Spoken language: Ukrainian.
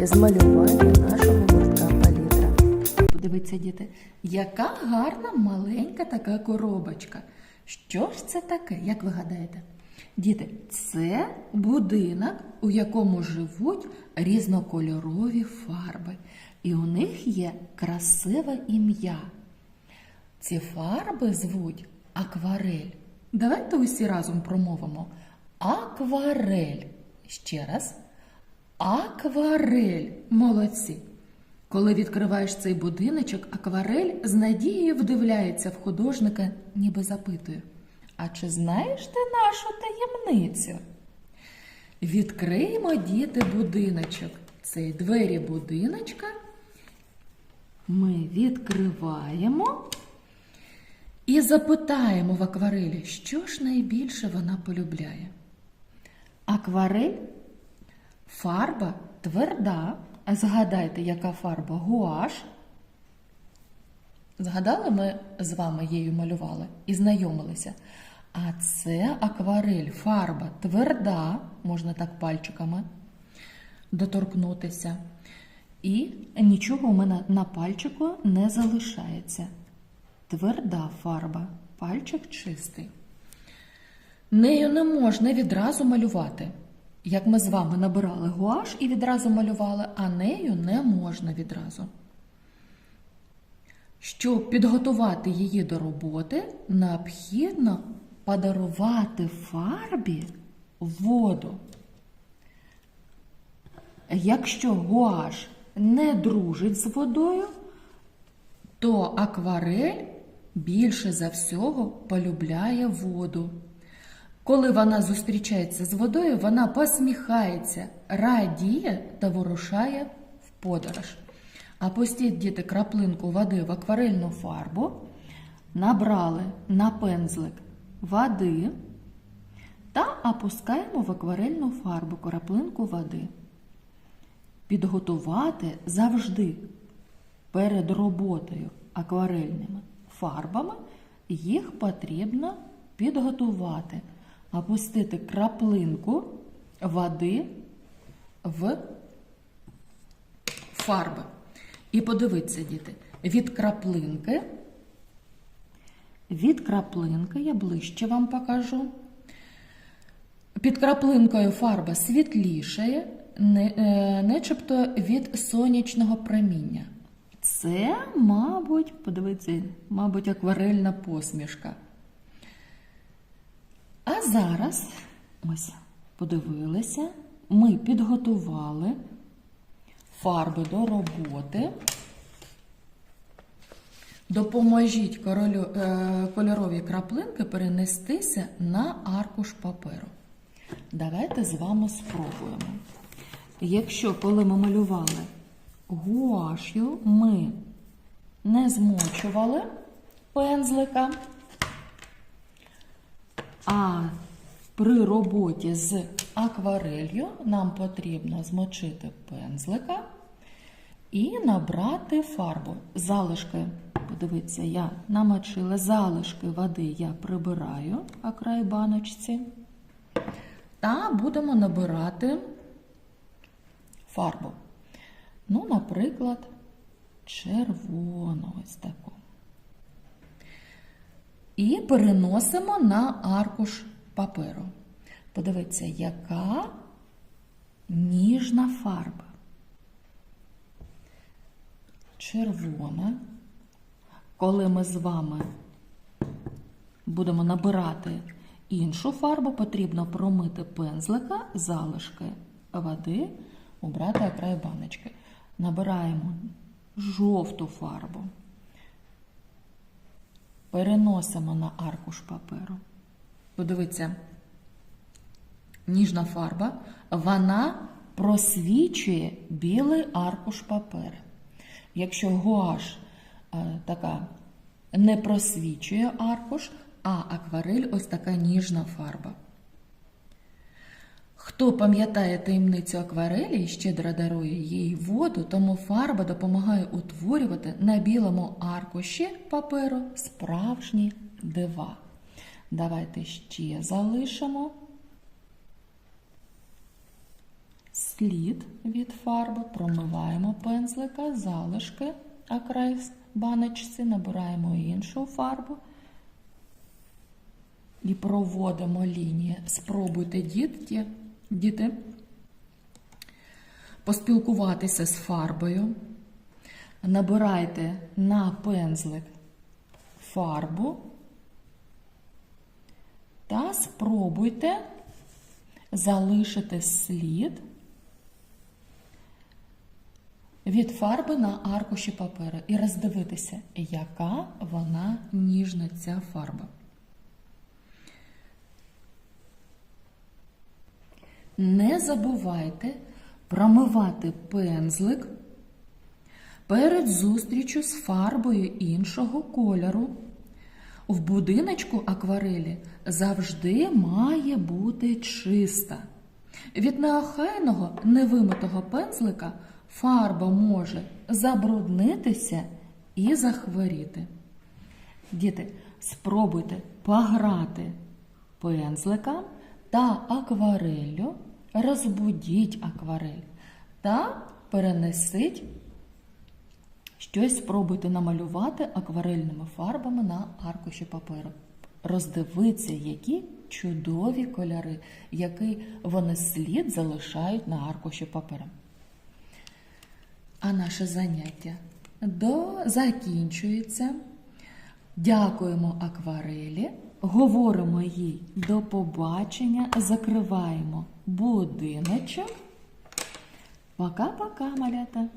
для нашого гуртка палітра. Подивіться, діти, яка гарна маленька така коробочка. Що ж це таке, як ви гадаєте? Діти, це будинок, у якому живуть різнокольорові фарби. І у них є красиве ім'я. Ці фарби звуть акварель. Давайте усі разом промовимо. Акварель. Ще раз. Акварель. Молодці. Коли відкриваєш цей будиночок, акварель з надією вдивляється в художника, ніби запитує. А чи знаєш ти нашу таємницю? Відкриємо діти будиночок. Цей двері будиночка ми відкриваємо і запитаємо в акварелі, що ж найбільше вона полюбляє. Акварель фарба тверда. Згадайте, яка фарба гуаш. Згадали, ми з вами її малювали і знайомилися. А це акварель, фарба тверда, можна так пальчиками доторкнутися. І нічого у мене на пальчику не залишається. Тверда фарба, пальчик чистий. Нею не можна відразу малювати. Як ми з вами набирали гуаш і відразу малювали, а нею не можна відразу. Щоб підготувати її до роботи, необхідно подарувати фарбі воду. Якщо гуаш не дружить з водою, то акварель більше за всього полюбляє воду. Коли вона зустрічається з водою, вона посміхається, радіє та вирушає в подорож. А пустіть діти краплинку води в акварельну фарбу, набрали на пензлик води та опускаємо в акварельну фарбу краплинку води. Підготувати завжди перед роботою акварельними фарбами їх потрібно підготувати, опустити краплинку води в фарби. І подивіться, діти, від краплинки, від краплинки, я ближче вам покажу. Під краплинкою фарба світлішає, е, начебто від сонячного проміння. Це, мабуть, подивіться, мабуть, акварельна посмішка. А зараз, ось, подивилися, ми підготували фарби до роботи. Допоможіть королю, е, кольорові краплинки перенестися на аркуш паперу. Давайте з вами спробуємо. Якщо, коли ми малювали гуашю, ми не змочували пензлика, а при роботі з акварелью нам потрібно змочити пензлика і набрати фарбу. Залишки, подивіться, я намочила залишки води, я прибираю окрай баночці. Та будемо набирати фарбу. Ну, наприклад, червону ось таку. І переносимо на аркуш паперу. Подивіться, яка ніжна фарба. Червона. Коли ми з вами будемо набирати іншу фарбу, потрібно промити пензлика, залишки води, убрати окрай баночки. Набираємо жовту фарбу. Переносимо на аркуш паперу. Подивіться, ніжна фарба, вона просвічує білий аркуш паперу. Якщо гуаш е, така не просвічує аркуш, а акварель ось така ніжна фарба. Хто пам'ятає таємницю акварелі і щедро дарує їй воду, тому фарба допомагає утворювати на білому аркуші паперу справжні дива. Давайте ще залишимо. слід від фарби, промиваємо пензлика, залишки, а край баночці, набираємо іншу фарбу і проводимо лінії. Спробуйте, дітки, діти, поспілкуватися з фарбою. Набирайте на пензлик фарбу та спробуйте залишити слід від фарби на аркуші паперу і роздивитися, яка вона ніжна ця фарба. Не забувайте промивати пензлик перед зустрічю з фарбою іншого кольору. В будиночку акварелі завжди має бути чиста. Від неохайного невимитого пензлика фарба може забруднитися і захворіти. Діти, спробуйте пограти пензликом та аквареллю, розбудіть акварель та перенесіть щось спробуйте намалювати акварельними фарбами на аркуші паперу. Роздивіться, які чудові кольори, який вони слід залишають на аркуші паперу. А наше заняття до закінчується. Дякуємо акварелі, говоримо їй до побачення, закриваємо будиночок. Пока-пока, малята!